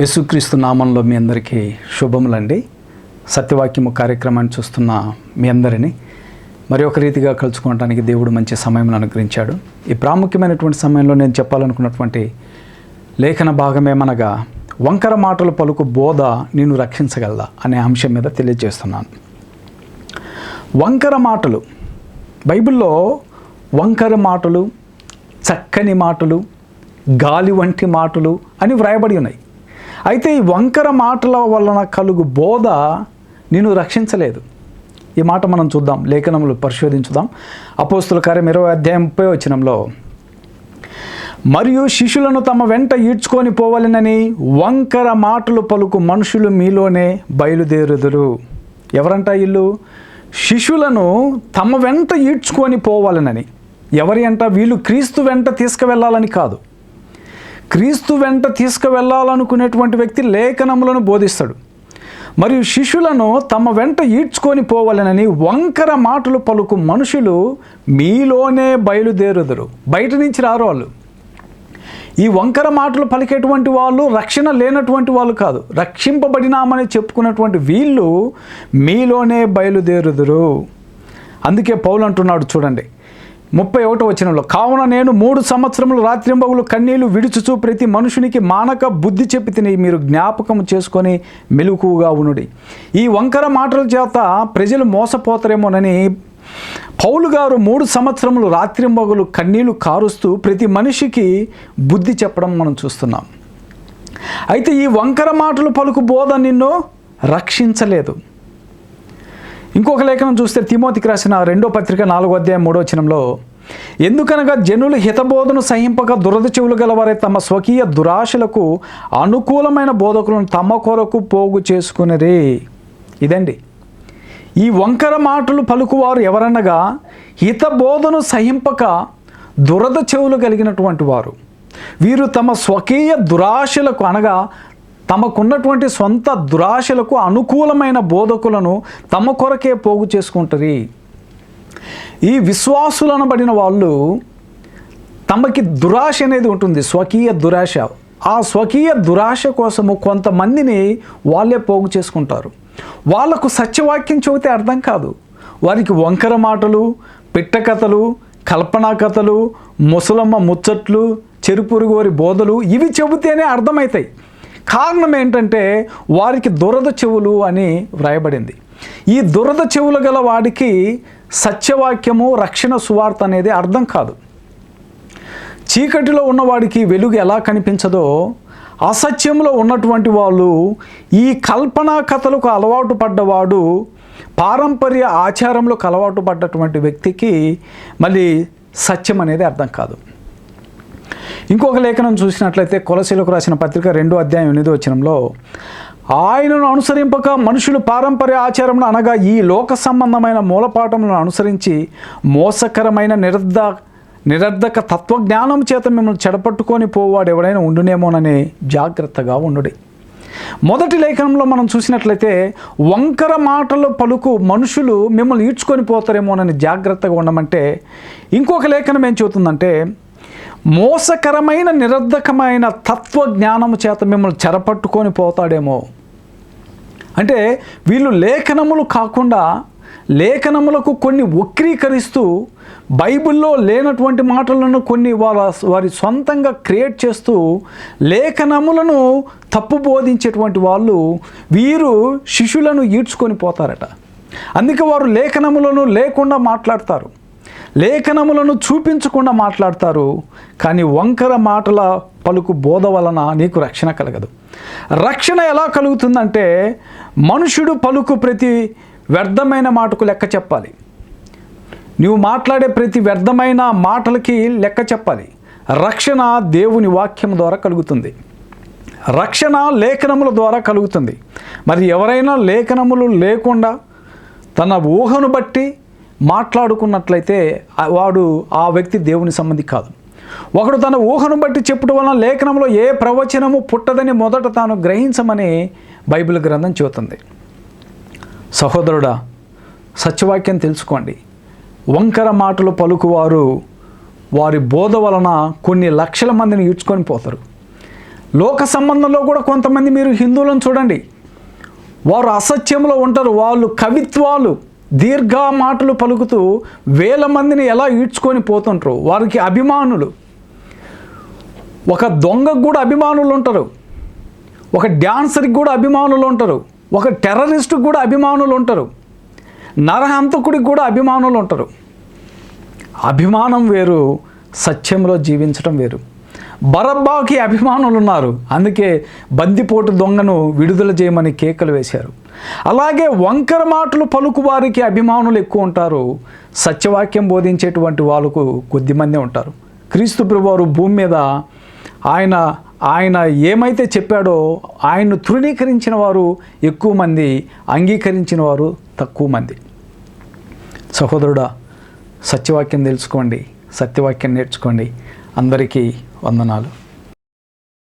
యేసుక్రీస్తు నామంలో మీ అందరికీ శుభములండి. సత్యవాక్యము కార్యక్రమాన్ని చూస్తున్న మీ అందరినీ మరి ఒక రీతిగా కలుసుకోవడానికి దేవుడు మంచి సమయం అనుగ్రహించాడు. ఈ ప్రాముఖ్యమైనటువంటి సమయంలో నేను చెప్పాలనుకున్నటువంటి లేఖన భాగమేమనగా వంకర మాటలు పలుకు బోధ నేను రక్షించగలదా అనే అంశం మీద తెలియజేస్తున్నాను. వంకర మాటలు బైబిల్లో వంకర మాటలు చక్కని మాటలు గాలి వంటి మాటలు అని వ్రాయబడి ఉన్నాయి. అయితే ఈ వంకర మాటల వలన కలుగు బోధ నేను రక్షించలేదు. ఈ మాట మనం చూద్దాం లేఖనములు పరిశోధించుదాం. అపోస్తుల కార్యం ఇరవై అధ్యాయం ముప్పై వచనంలో మరియు శిష్యులను తమ వెంట ఈడ్చుకొని పోవాలనని వంకర మాటలు పలుకు మనుషులు మీలోనే బయలుదేరుదురు. ఎవరంట ఇల్లు శిష్యులను తమ వెంట ఈడ్చుకొని పోవాలనని. ఎవరి అంట? వీళ్ళు క్రీస్తు వెంట తీసుకువెళ్ళాలని కాదు. క్రీస్తు వెంట తీసుకువెళ్ళాలనుకునేటువంటి వ్యక్తి లేఖనములను బోధిస్తాడు. మరియు శిష్యులను తమ వెంట ఈడ్చుకొని పోవాలనని వంకర మాటలు పలుకు మనుషులు మీలోనే బయలుదేరుదురు. బయట నుంచి రారు వాళ్ళు. ఈ వంకర మాటలు పలికేటువంటి వాళ్ళు రక్షణ లేనటువంటి వాళ్ళు కాదు. రక్షింపబడినామని చెప్పుకున్నటువంటి వీళ్ళు మీలోనే బయలుదేరుదురు. అందుకే పౌలు అంటున్నాడు చూడండి. ముప్పై ఒకటో వచనంలో కావున నేను మూడు సంవత్సరములు రాత్రింబగులు కన్నీళ్ళు విడుచుచు ప్రతి మనుషునికి మానక బుద్ధి చెప్పి తిని మీరు జ్ఞాపకం చేసుకొని మెలుకుగా ఉనుడి ఈ వంకర మాటల చేత ప్రజలు మోసపోతారేమోనని పౌలు గారు మూడు సంవత్సరములు రాత్రింబగులు కన్నీళ్ళు కారుస్తూ ప్రతి మనిషికి బుద్ధి చెప్పడం మనం చూస్తున్నాం. అయితే ఈ వంకర మాటలు పలుకు బోధ నిన్ను రక్షించలేదు. ఇంకొక లేఖనం చూస్తే తిమోతికి రాసిన రెండో పత్రిక నాలుగో అధ్యాయం మూడో వచనంలో ఎందుకనగా జనులు హితబోధను సహింపక దురద చెవులు గలవారే తమ స్వకీయ దురాశలకు అనుకూలమైన బోధకులను తమ కొరకు పోగు చేసుకునేది. ఇదండి. ఈ వంకర మాటలు పలుకువారు ఎవరనగా హితబోధను సహింపక దురద చెవులు కలిగినటువంటి వారు. వీరు తమ స్వకీయ దురాశలకు అనగా తమకున్నటువంటి సొంత దురాశలకు అనుకూలమైన బోధకులను తమ కొరకే పోగు చేసుకుంటుంది. ఈ విశ్వాసులనబడిన వాళ్ళు తమకి దురాశ అనేది ఉంటుంది స్వకీయ దురాశ. ఆ స్వకీయ దురాశ కోసము కొంతమందిని వాళ్ళే పోగు చేసుకుంటారు. వాళ్ళకు సత్యవాక్యం చెబితే అర్థం కాదు. వారికి వంకర మాటలు పిట్టకథలు కల్పనా కథలు ముసలమ్మ ముచ్చట్లు చెరుపురుగోరి బోధలు ఇవి చెబితేనే అర్థమవుతాయి. కారణం ఏంటంటే వారికి దురద చెవులు అని వ్రాయబడింది. ఈ దురద చెవులు గల వాడికి సత్యవాక్యము రక్షణ సువార్త అనేది అర్థం కాదు. చీకటిలో ఉన్నవాడికి వెలుగు ఎలా కనిపించదో అసత్యంలో ఉన్నటువంటి వాళ్ళు ఈ కల్పనా కథలకు అలవాటు పడ్డవాడు పారంపర్య ఆచారంలోకి అలవాటు పడ్డటువంటి వ్యక్తికి మళ్ళీ సత్యం అనేది అర్థం కాదు. ఇంకొక లేఖనం చూసినట్లయితే కొలసీలకు రాసిన పత్రిక రెండో అధ్యాయం ఎనిమిదో వచ్చినంలో ఆయనను అనుసరింపక మనుషులు పారంపర్య ఆచారమును అనగా ఈ లోక సంబంధమైన మూలపాఠములను అనుసరించి మోసకరమైన నిరర్ధ నిరర్ధక తత్వజ్ఞానం చేత మిమ్మల్ని చెడపట్టుకొని పోవాడు ఎవడైనా ఉండునేమోనని జాగ్రత్తగా ఉండుడి. మొదటి లేఖనంలో మనం చూసినట్లయితే వంకర మాటలు పలుకు మనుషులు మిమ్మల్ని ఈడ్చుకొని పోతారేమోనని జాగ్రత్తగా ఉండమంటే ఇంకొక లేఖనం ఏం చెబుతుందంటే మోసకరమైన నిరర్ధకమైన తత్వజ్ఞానము చేత మిమ్మల్ని చెరపట్టుకొని పోతాడేమో. అంటే వీళ్ళు లేఖనములు కాకుండా లేఖనములకు కొన్ని వక్రీకరిస్తూ బైబిల్లో లేనటువంటి మాటలను కొన్ని వాళ్ళ వారి సొంతంగా క్రియేట్ చేస్తూ లేఖనములను తప్పు బోధించేటువంటి వాళ్ళు వీరు శిష్యులను ఈడ్చుకొని పోతారట. అందుకే వారు లేఖనములను లేకుండా మాట్లాడతారు. లేఖనములను చూపించకుండా మాట్లాడతారు కానీ వంకర మాటల పలుకు బోధ వలన నీకు రక్షణ కలగదు. రక్షణ ఎలా కలుగుతుందంటే మనుషుడు పలుకు ప్రతి వ్యర్థమైన మాటకు లెక్క చెప్పాలి. నువ్వు మాట్లాడే ప్రతి వ్యర్థమైన మాటలకి లెక్క చెప్పాలి. రక్షణ దేవుని వాక్యం ద్వారా కలుగుతుంది. రక్షణ లేఖనముల ద్వారా కలుగుతుంది. మరి ఎవరైనా లేఖనములు లేకుండా తన ఊహను బట్టి మాట్లాడుకున్నట్లయితే వాడు ఆ వ్యక్తి దేవుని సంబంధి కాదు. ఒకడు తన ఊహను బట్టి చెప్పడం వలన లేఖనంలో ఏ ప్రవచనము పుట్టదని మొదట తాను గ్రహించమని బైబిల్ గ్రంథం చెబుతుంది. సహోదరుడా సత్యవాక్యం తెలుసుకోండి. వంకర మాటలు పలుకువారు వారి బోధ వలన కొన్ని లక్షల మందిని ఈడ్చుకొని పోతారు. లోక సంబంధంలో కూడా కొంతమంది మీరు హిందువులను చూడండి. వారు అసత్యంలో ఉంటారు. వాళ్ళు కవిత్వాలు దీర్ఘ మాటలు పలుకుతూ వేల మందిని ఎలా ఈడ్చుకొని పోతుంటారు? వారికి అభిమానులు. ఒక దొంగకు కూడా అభిమానులు ఉంటారు. ఒక డ్యాన్సర్కి కూడా అభిమానులు ఉంటారు. ఒక టెర్రరిస్ట్కి కూడా అభిమానులు ఉంటారు. నరహంతకుడికి కూడా అభిమానులు ఉంటారు. అభిమానం వేరు సత్యంలో జీవించడం వేరు. బరబ్బాకి అభిమానులు ఉన్నారు అందుకే బందిపోటు దొంగను విడుదల చేయమని కేకలు వేశారు. అలాగే వంకర మాటలు పలుకు వారికి అభిమానులు ఎక్కువ ఉంటారు. సత్యవాక్యం బోధించేటువంటి వాళ్ళకు కొద్దిమందే ఉంటారు. క్రీస్తు ప్రభువారు భూమి మీద ఆయన ఆయన ఏమైతే చెప్పాడో ఆయన్ను తృణీకరించిన వారు ఎక్కువ మంది అంగీకరించిన వారు తక్కువ మంది. సహోదరుడా సత్యవాక్యం తెలుసుకోండి సత్యవాక్యం నేర్చుకోండి. అందరికీ వందనాలు.